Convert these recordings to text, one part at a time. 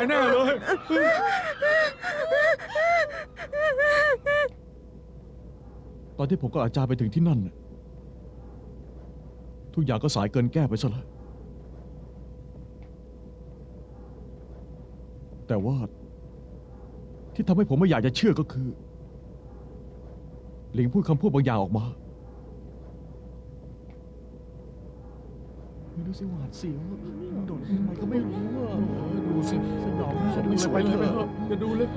ายแน่เลย ตอนที่ผมกับอาจารย์ไปถึงที่นั่นน่ะทุกอย่างก็สายเกินแก้ไปซะแล้วแต่ว่า ที่ทำให้ผมไม่อยากจะเชื่อก็คือ หลิงพูดคำพูดบางอย่างออกมา ไม่รู้สิหวาดเสียวโดดทำไมก็ไม่รู้อะดูสิสยองสดูเลยไปเลยไปเถอะอย่าดูเลย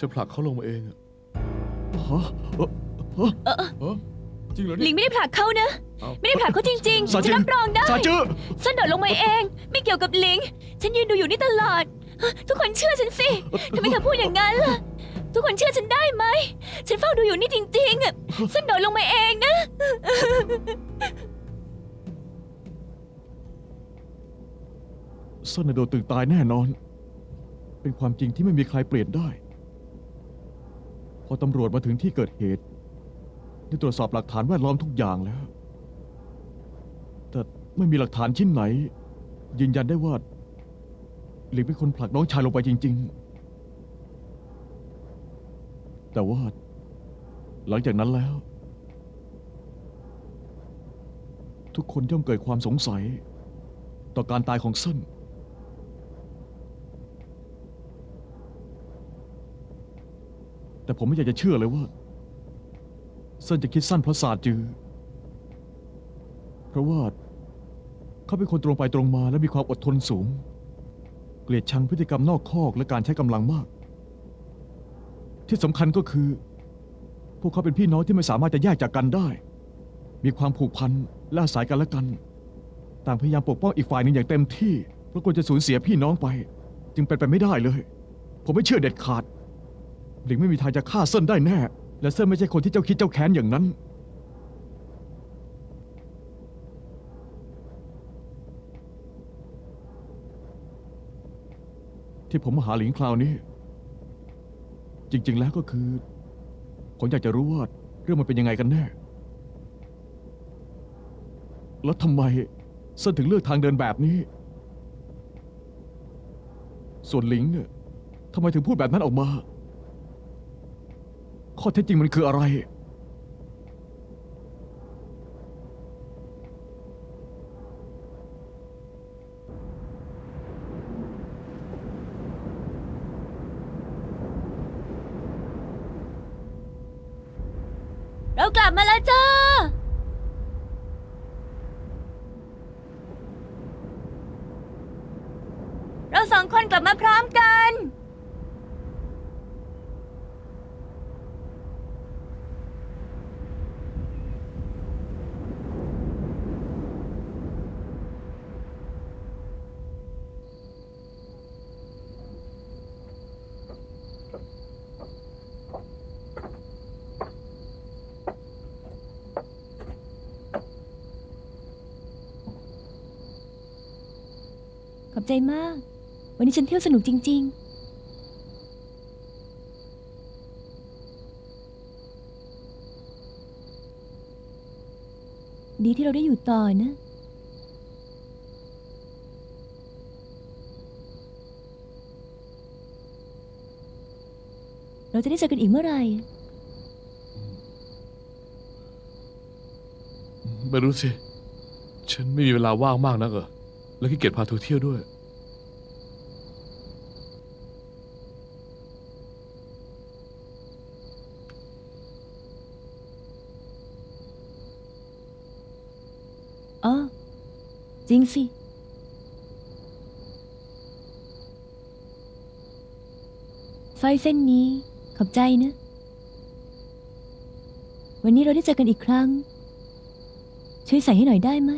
จะผลักเขาลงมาเองอะฮะเอ่อฮะเอ้อจริงเหรอหลิเนี่ยงไม่ได้ผลักเขานะ เอ้าไม่ได้ผลักเขาจริงๆซาฉัจืนอรับรองได้ ซาจื้อฉันโดดลงมาเอง ไม่เกี่ยวกับหลิง ฉันยืนดูอยู่นี่ตลอด ทุกคนเชื่อฉันสิทำไมเธอพูดอย่างนั้นล่ะ ทุกคนเชื่อฉันได้ไหม ฉันเฝ้าดูอยู่นี่จริงๆอะฉันโดดลงมาเองนะ เส้นน่ะโดนตึงตายแน่นอน เป็นความจริงที่ไม่มีใครเปลี่ยนได้ พอตำรวจมาถึงที่เกิดเหตุได้ตรวจสอบหลักฐานแวดล้อมทุกอย่างแล้ว แต่ไม่มีหลักฐานชิ้นไหน ยืนยันได้ว่าหลิงเป็นคนผลักน้องชายลงไปจริง ๆ แต่ว่าหลังจากนั้นแล้ว ทุกคนย่อมเกิดความสงสัย ต่อการตายของเส้น แต่ผมไม่อยากจะเชื่อเลยว่าเส้นจะคิดสั้นเพราะศาสตร์จือ เพราะว่า เขาเป็นคนตรงไปตรงมาและมีความอดทนสูง เกลียดชังพฤติกรรมนอกคอกและการใช้กำลังมาก ที่สำคัญก็คือ พวกเขาเป็นพี่น้องที่ไม่สามารถจะแยกจากกันได้ มีความผูกพันและอาศัยกันและกัน ต่างพยายามปกป้องอีกฝ่ายหนึ่งอย่างเต็มที่เพราะกลัวจะสูญเสียพี่น้องไป จึงเป็นไปไม่ได้เลย ผมไม่เชื่อเด็ดขาด หลิงไม่มีทางจะฆ่าเซินได้แน่ และเซินไม่ใช่คนที่เจ้าคิดเจ้าแค้นอย่างนั้น ที่ผมมาหาหลิงคราวนี้ จริง ๆ แล้วก็คือ ผมอยากจะรู้ว่าเรื่องมันเป็นยังไงกันแน่ แล้วทำไมเซินถึงเลือกทางเดินแบบนี้ ส่วนหลิงเนี่ยทำไมถึงพูดแบบนั้นออกมา ข้อเท็จจริงมันคืออะไร เรากลับมาแล้วจ้า เราสองคนกลับมาพร้อมกัน ข อบใจมาก วันนี้ฉันเที่ยวสนุกจริง ๆดีที่เราได้อยู่ต่อนะ เราจะได้เจอกันอีกเมื่อไหร่ ไม่รู้สิ ฉันไม่มีเวลาว่างมากนักเหรอ แล้วขี้เกียจพาเธอเที่ยวด้วย เออ จริงสิ สร้อยเส้นนี้ขอบใจนะ วันนี้เราได้เจอกันอีกครั้ง ช่วยใส่ให้หน่อยได้ไหม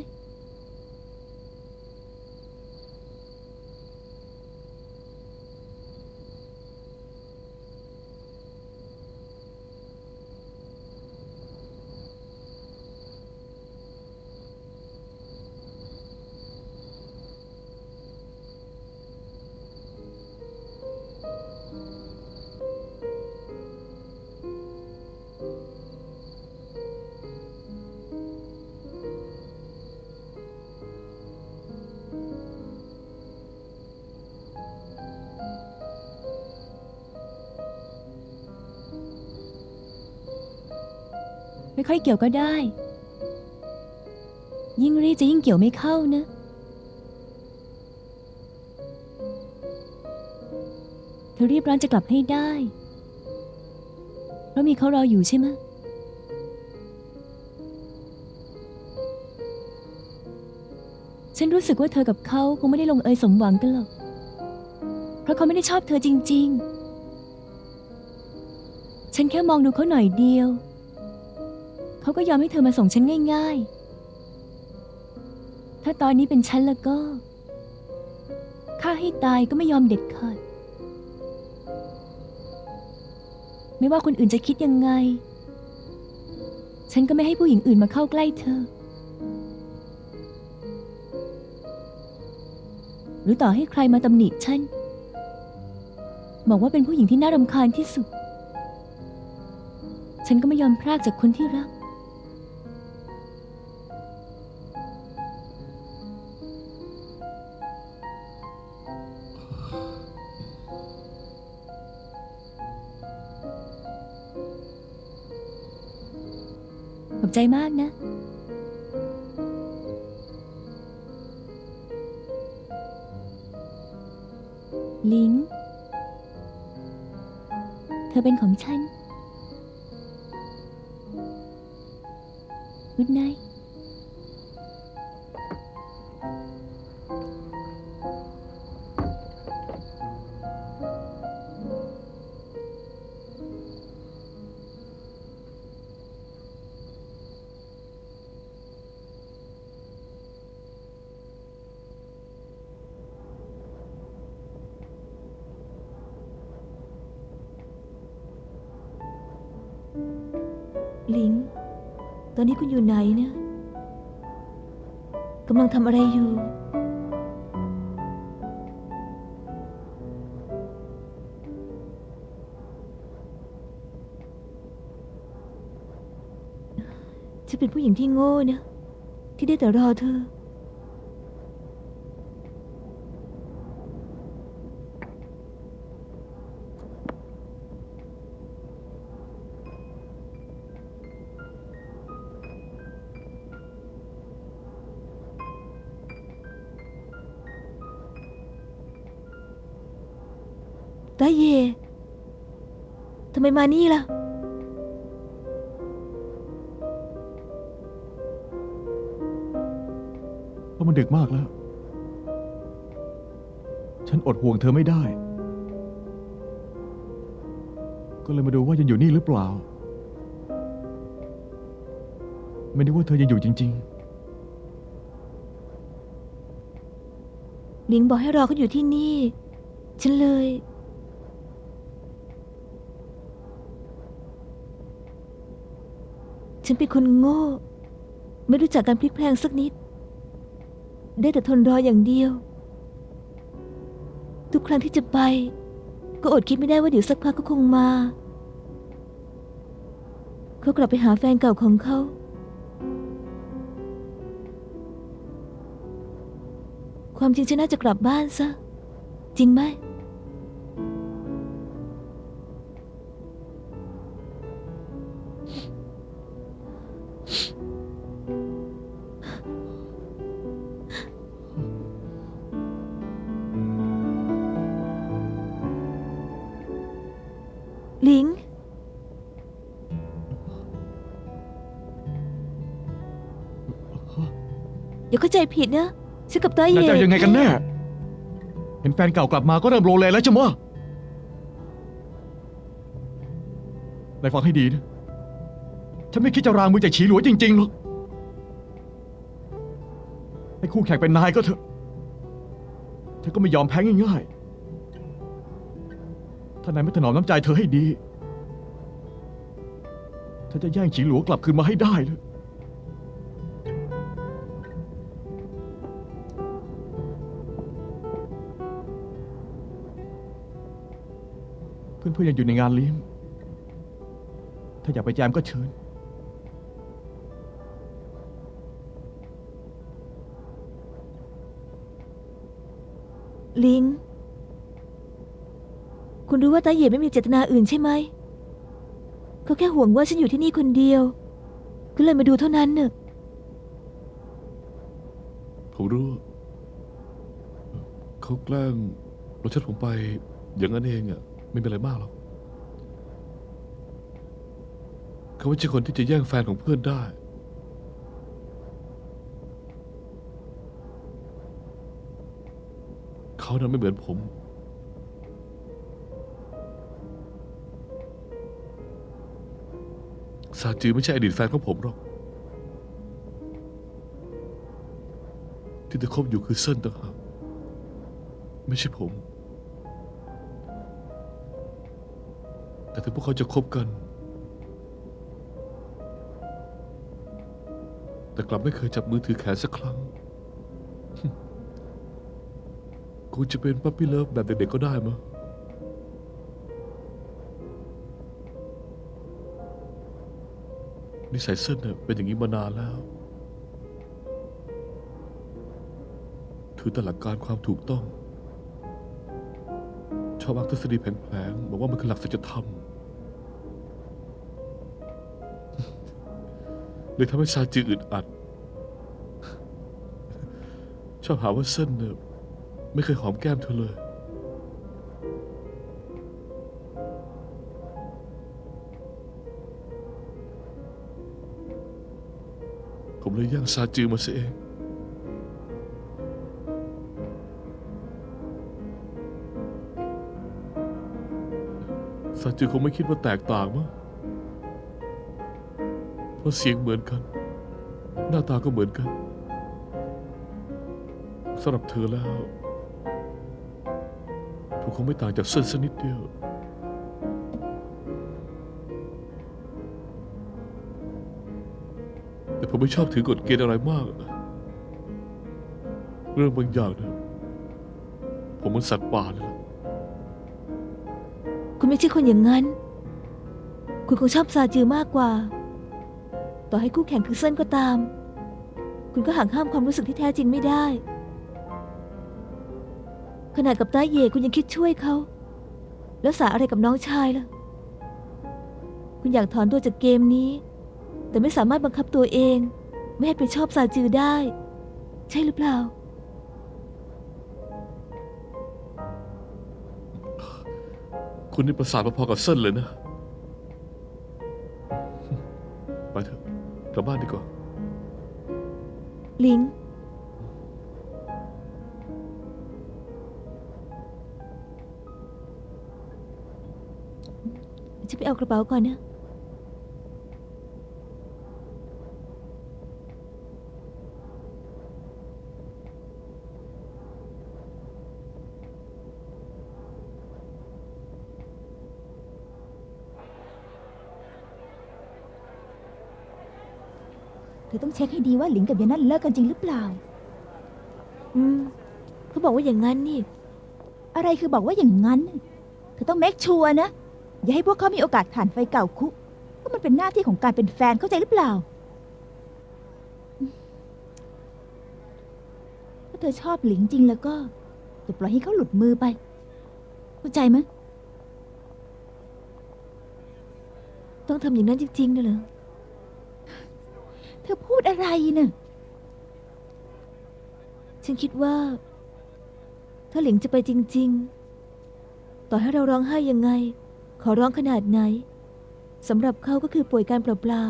ไม่ค่อยเกี่ยวก็ได้ ยิ่งรีบจะยิ่งเกี่ยวไม่เข้านะ เธอรีบร้อนจะกลับให้ได้ เพราะมีเขารออยู่ใช่ไหมฉันรู้สึกว่าเธอกับเขาคงไม่ได้ลงเอยสมหวังกันหรอก เพราะเขาไม่ได้ชอบเธอจริง ๆ ฉันแค่มองดูเขาหน่อยเดียว เขาก็ยอมให้เธอมาส่งฉันง่าย ๆ ถ้าตอนนี้เป็นฉันแล้วก็ฆ่าให้ตายก็ไม่ยอมเด็ดขาด ไม่ว่าคนอื่นจะคิดยังไง ฉันก็ไม่ให้ผู้หญิงอื่นมาเข้าใกล้เธอ หรือต่อให้ใครมาตำหนิฉัน บอกว่าเป็นผู้หญิงที่น่ารำคาญที่สุด ฉันก็ไม่ยอมพรากจากคนที่รัก มากนะ ลิง เธอเป็นของฉัน Good night คุณอยู่ไหนเนี่ยกำลังทำอะไรอยู่ ฉันเป็นผู้หญิงที่โง่นะที่ได้แต่รอเธอ เย่ทำไมมานี่ล่ะ เพราะมันดึกมากแล้ว ฉันอดห่วงเธอไม่ได้ ก็เลยมาดูว่ายังอยู่นี่หรือเปล่า ไม่นึกว่าเธอยังอยู่จริงลิงบอกให้รอเขาอยู่ที่นี่ ฉันเลย ฉันเป็นคนโง่ ไม่รู้จักการพลิกแพลงสักนิด ได้แต่ทนรออย่างเดียว ทุกครั้งที่จะไป ก็อดคิดไม่ได้ว่าเดี๋ยวสักพักก็คงมา เขากลับไปหาแฟนเก่าของเขา ความจริงฉันน่าจะกลับบ้านซะ จริงไหม ลิง อย่าเข้าใจผิดนะฉันกับต้อยๆเย่นายจะเอายังไงกันแน่ เห็นแฟนเก่ากลับมาก็เริ่มโลเลแล้วใช่ไหมะนายฟังให้ดีนะ ฉันไม่คิดจะรางมือจากฉีหลัวจริงๆหรอกให้คู่แข่งเป็นนายก็เถอะ เธอก็ไม่ยอมแพ้ง่ายๆ ถ้านายไม่ถนอมน้ำใจเธอให้ดี เธอจะแย่งฉีหลัวกลับคืนมาให้ได้เลย เพื่อนๆยังอยู่ในงานเลี้ยง ถ้าอยากไปแจมก็เชิญ รู้ว่าตาเหยียบไม่มีเจตนาอื่นใช่ไหม เขาแค่ห่วงว่าฉันอยู่ที่นี่คนเดียว ก็เลยมาดูเท่านั้นเนอะผมรู้ เขาแกล้งรถชัดผมไป อย่างนั้นเองอะ ไม่เป็นไรมากหรอกเขาไม่ใช่คนที่จะแย่งแฟนของเพื่อนได้ เขานั้นไม่เหมือนผม ซาจือไม่ใช่อดีตแฟนของผมหรอก ที่เธอคบอยู่คือเส้นต่างหากไม่ใช่ผม แต่ถึงพวกเขาจะคบกัน แต่กลับไม่เคยจับมือถือแขนสักครั้งคงจะเป็นปั๊ปปี้เลิฟแบบเด็กๆก็ได้มั้ง นิสัยเส้นเนี่ยเป็นอย่างนี้มานานแล้วถือแต่หลักการความถูกต้องชอบอ้างทฤษฎีแผลงๆบอกว่ามันคือหลักสัจธรรมเลยทำให้ซาจืออึดอัด ชอบหาว่าเส้นเนี่ยไม่เคยหอมแก้มเธอเลย เลยย่างซาจือมาซะเองซาจือคงไม่คิดว่าแตกต่างมั้งเพราะเสียงเหมือนกัน หน้าตาก็เหมือนกันสำหรับเธอแล้วผมคงไม่ต่างจากเส้นสักนิดเดียว ผมไม่ชอบถือกฎเกณฑ์อะไรมากอะเรื่องบางอย่างเนี่ยผมมันสัตว์ป่าเลยล่ะคุณไม่ใช่คนอย่างนั้น คุณคงชอบซาจือมากกว่า ต่อให้คู่แข่งคือเส้นก็ตาม คุณก็ห่างห้ามความรู้สึกที่แท้จริงไม่ได้ ขนาดกับต้าเย่คุณยังคิดช่วยเขา แล้วสาอะไรกับน้องชายล่ะ คุณอยากถอนตัวจากเกมนี้ แต่ไม่สามารถบังคับตัวเอง ไม่ให้ไปชอบซาจือได้ ใช่หรือเปล่า คุณนี่ประสาทพอๆกับเส้นเลยนะ ไปเถอะกลับบ้านดีกว่า ลิงจะไปเอากระเป๋าก่อนนะ อต้องเช็คให้ดีว่าหลิงกับยานั่นเลิกกันจริงหรือเปล่า อืมเขาบอกว่าอย่างนั้นนี่ อะไรคือบอกว่าอย่างนั้น เธอต้องเมคชัวร์นะ อย่าให้พวกเขามีโอกาสผ่านไฟเก่าคุกเพราะมันเป็นหน้าที่ของการเป็นแฟนเข้าใจหรือเปล่าถ้าเธอชอบหลิงจริงแล้วก็อย่าปล่อยให้เขาหลุดมือไปเข้าใจไหมต้องทำอย่างนั้นจริงๆนะเหรอเธอพูดอะไรน่ะ ฉันคิดว่า ถ้าหลิงจะไปจริง ๆ ต่อให้เราร้องไห้ยังไง ขอร้องขนาดไหนสำหรับเขาก็คือป่วยการเปล่า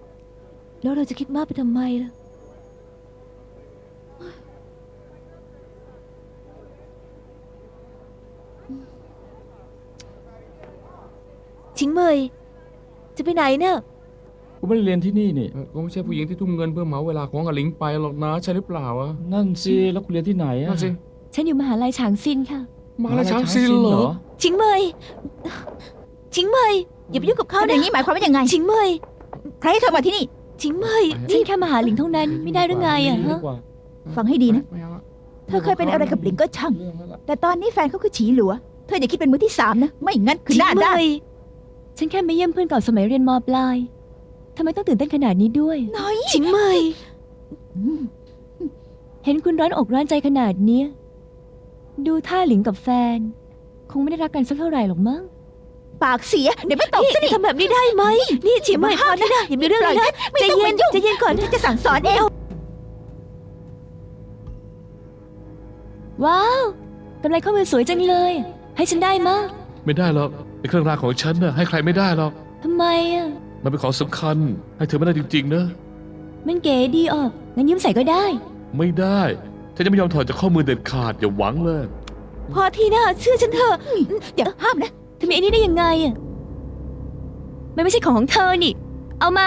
ๆ แล้วเราจะคิดมากไปทำไมล่ะ ชิงเมย จะไปไหนเนี่ย กูไม่ได้เรียนที่นี่นี่ เออก็ไม่ใช่ผู้หญิงที่ทุ่มเงินเพื่อเหมาเวลาของอลิงไปหรอกนะใช่หรือเปล่าอะนั่นสิ แล้วคุณเรียนที่ไหนอะนั่นสิฉันอยู่มหาลัยฉางซินค่ะ มาแล้วช้างซินเหรอชิงเมย ชิงเมย อย่าไปยุ่งกับเขาเขานะอย่างนี้หมายความว่ายังไง ชิงเมย ใครให้เธอมาที่นี่ ชิงเมยฉันแค่มาหาหลิงเท่านั้นไม่ได้หรือไงอะดีฮะกว่าฟังให้ดีนะ ไม่เอาอเธอเคยเป็นอะไรกับหลิงก็ช่าง เรื่องนั้นละแต่ตอนนี้แฟนเขาคือฉีหลัว เธออย่าคิดเป็นมือที่สามนะ ไม่งั้นคือหน้าด้านชิงเมยฉันแค่มาเยี่ยมเพื่อนเก่าสมัยเรียนมปลาย ทำไมต้องตื่นเต้นขนาดนี้ด้วย น้อยชิงเมยอืมเห็นคุณร้อนอกร้อนใจขนาดเนี้ยดูท่าหลิงกับแฟน คงไม่ได้รักกันสักเท่าไหร่หรอกมั้งปปากเสียเดี๋ยวไม่ตบซะนี่นี่ทำแบบนี้ได้ไหม นี่ฉีไม่พอนี่นะอย่ามีเรื่องเลยนะไม่ใจต้องเย็มานยุ่งใจเย็นก่อนฉันจะสั่งสอนเองว้าวกำไรข้อมือสวยจังเลย ให้ฉันได้มะไม่ได้หรอกไอ้เครื่องรางของฉันน่ะให้ใครไม่ได้หรอกทำไมอะ มันเป็นของสำคัญ ให้เธอไม่ได้จริงๆนะ มันเก๋ดีออกงั้นยืมใส่ก็ได้ ไม่ได้ฉันจะไม่ยอมถอดจากข้อมือเด็ดขาดอย่าหวังเลย พอทีนะเชื่อฉันเถอะเดี๋ยวห้ามนะทำไมอันนี้ได้ยังไงอะมันไม่ใช่ของของเธอนี่ เอามา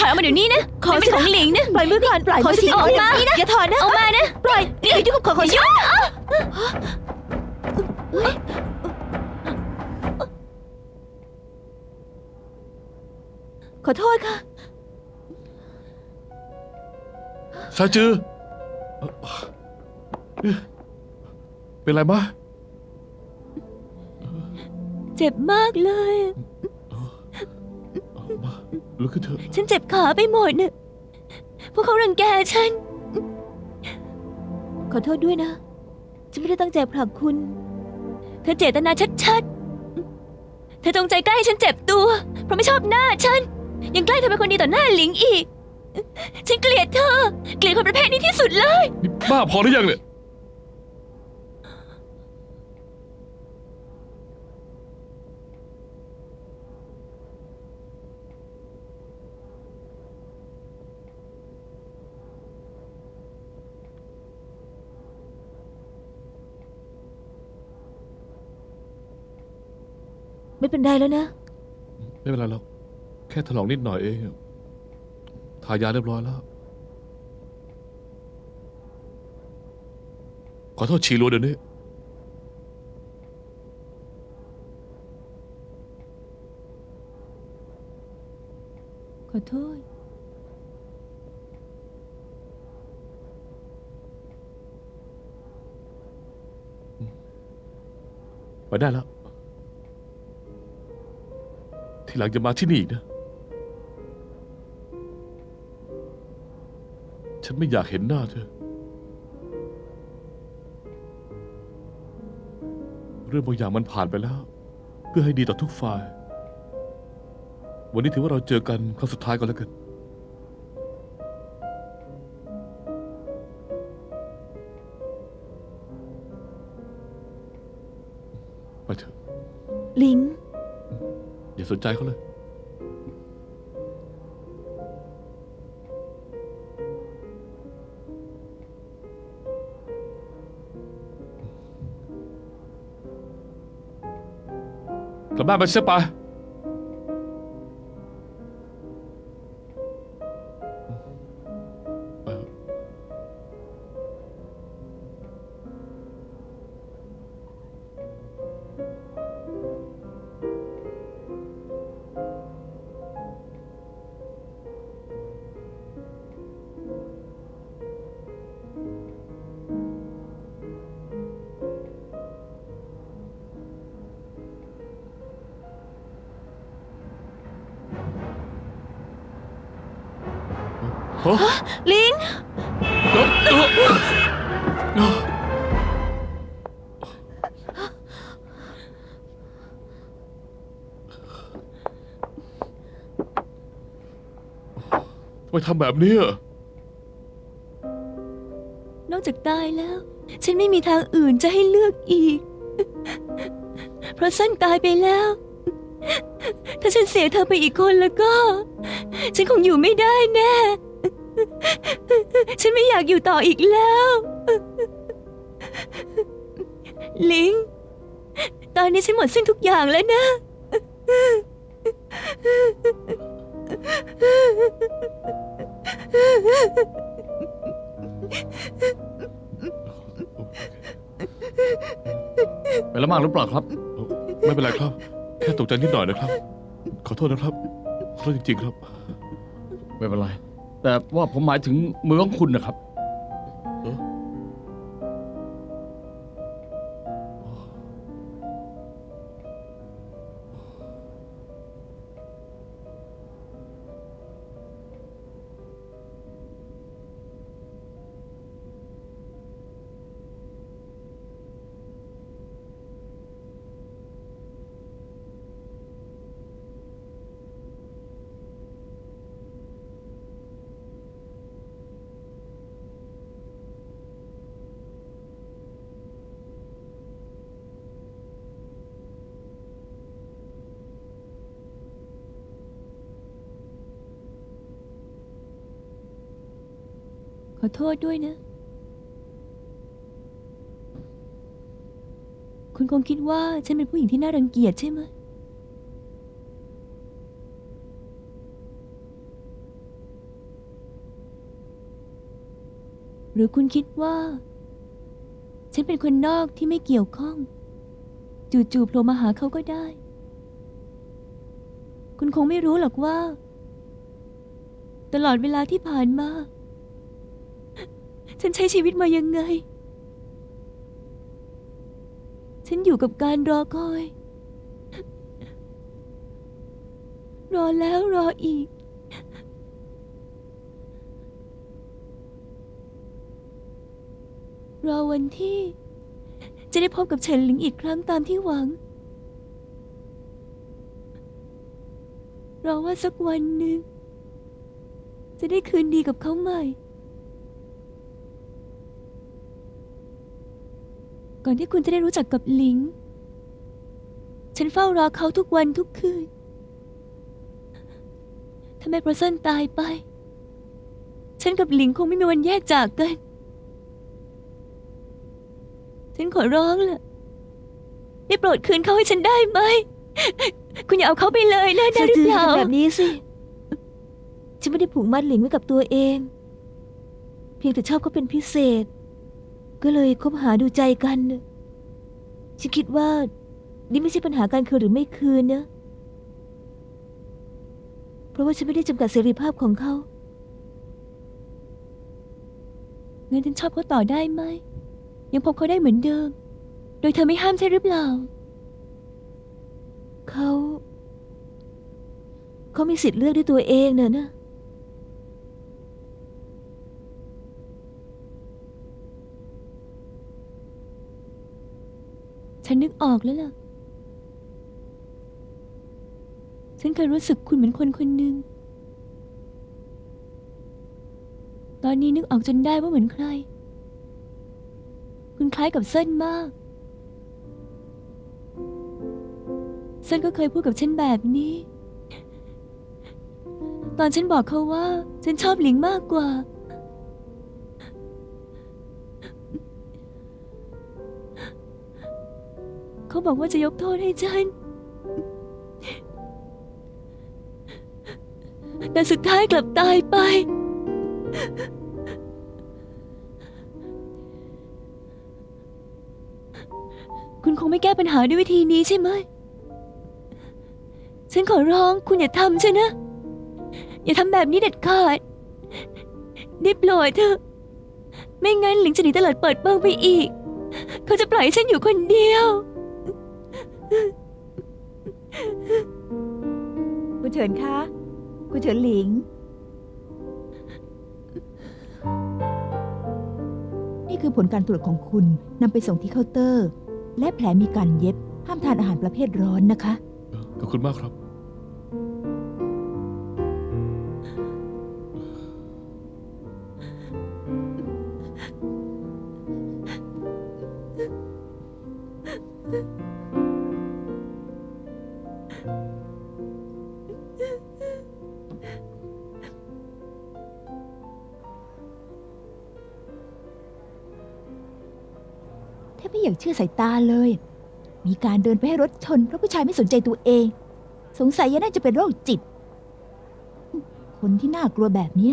ถอยออกมาเดี๋ยวนี้นะขอเป็นของหลิงนะปล่อยมือก่อนปล่อยขอมือสิทีออกมาอย่าถอดนะเอามานะปล่อยนี่ยุ่งกับของของฉัน ขอโทษค่ะ ซาจือ เป็นไรมะเจ็บมากเลยมาลุกขึ้นเถอะ ฉันเจ็บขาไปหมดเนี่ยพวกเขารังแกฉัน ขอโทษด้วยนะ ฉันไม่ได้ตั้งใจผลักคุณ เธอเจตนาชัดๆ เธอจงใจใกล้ให้ฉันเจ็บตัว เพราะไม่ชอบหน้าฉัน ยังใกล้เธอเป็นคนดีต่อหน้าหลิงอีก ฉันเกลียดเธอ เกลียดคนประเภทนี้ที่สุดเลย นี่บ้าพอหรือยังเนี่ย ไม่เป็นไรแล้วนะ ไม่เป็นไรหรอกแค่ถลอกนิดหน่อยเอง ทายาเรียบร้อยแล้ว ขอโทษชีรัวเดี๋ยวนี้ ขอโทษ ไปได้แล้ว ทีหลังจะมาที่นี่อีกนะ ฉันไม่อยากเห็นหน้าเธอ เรื่องบางอย่างมันผ่านไปแล้ว เพื่อให้ดีต่อทุกฝ่าย วันนี้ถือว่าเราเจอกันครั้งสุดท้ายก็แล้วกัน ไปเถอะ ลิง อย่าสนใจเขาเลย กลับ ลิงเอ้อเอ้อเอ้อทำไมทำแบบนี้อะนอกจากตายแล้ว ฉันไม่มีทางอื่นจะให้เลือกอีก เพราะสั้นตายไปแล้ว ถ้าฉันเสียเธอไปอีกคนแล้วก็ ฉันคงอยู่ไม่ได้แน่ ฉันไม่อยากอยู่ต่ออีกแล้ว ลิง ตอนนี้ฉันหมดสิ้นทุกอย่างแล้วนะไปแล้วมากหรือเปล่าครับ ไม่เป็นไรครับ แค่ตกใจนิดหน่อยนะครับ ขอโทษนะครับขอโทษจริงๆครับ ไม่เป็นไร แต่ว่าผมหมายถึงมือของคุณนะครับ อโทษด้วยนะ คุณคงคิดว่าฉันเป็นผู้หญิงที่น่ารังเกียจใช่ไหม หรือคุณคิดว่า ฉันเป็นคนนอกที่ไม่เกี่ยวข้อง จู่ๆโผล่มาหาเขาก็ได้ คุณคงไม่รู้หรอกว่า ตลอดเวลาที่ผ่านมา ฉันใช้ชีวิตมายังไง ฉันอยู่กับการรอคอย รอแล้วรออีก รอวันที่ จะได้พบกับเฉินหลิงอีกครั้งตามที่หวัง รอว่าสักวันหนึ่งจะได้คืนดีกับเขาใหม่ ก่อนที่คุณจะได้รู้จักกับหลิง ฉันเฝ้ารอเขาทุกวันทุกคืน ถ้าแม่ประเซินตายไป ฉันกับหลิงคงไม่มีวันแยกจากกัน ฉันขอร้องล่ะ ได้โปรดคืนเขาให้ฉันได้ไหม คุณอย่าเอาเขาไปเลยนะได้หรือเปล่า แบบนี้สิ ฉันไม่ได้ผูกมัดหลิงไว้กับตัวเอง เพียงแต่ชอบเขาเป็นพิเศษ ก็เลยคบหาดูใจกันฉันคิดว่า นี่ไม่ใช่ปัญหาการคืนหรือไม่คืนนะ เพราะว่าฉันไม่ได้จำกัดเสรีภาพของเขางั้นฉันชอบเขาต่อได้ไหม ยังพบเขาได้เหมือนเดิม โดยเธอไม่ห้ามใช่หรือเปล่า เขา เขามีสิทธิ์เลือกด้วยตัวเองเนอะนะ ฉันนึกออกแล้วล่ะ ฉันเคยรู้สึกคุณเหมือนคนคนหนึ่ง ตอนนี้นึกออกจนได้ว่าเหมือนใคร คุณคล้ายกับเส้นมาก เส้นก็เคยพูดกับฉันแบบนี้ ตอนฉันบอกเขาว่า ฉันชอบหลิงมากกว่า บอกว่าจะยกโทษให้ฉัน แต่สุดท้ายกลับตายไป คุณคงไม่แก้ปัญหาด้วยวิธีนี้ใช่ไหม ฉันขอร้องคุณอย่าทำฉันนะ อย่าทำแบบนี้เด็ดขาดได้โปรดเถอะ ไม่งั้นหลิงจะหนีตลาดเปิดเปิงไปอีก เขาจะปล่อยฉันอยู่คนเดียว คุณเฉินคะ คุณเฉินหลิง นี่คือผลการตรวจของคุณนำไปส่งที่เคาน์เตอร์ และแผลมีการเย็บ ห้ามทานอาหารประเภทร้อนนะคะ ขอบคุณมากครับ สายตาเลย มีการเดินไปให้รถชนเพราะผู้ชายไม่สนใจตัวเอง สงสัยยาน่าจะเป็นโรคจิต คนที่น่ากลัวแบบนี้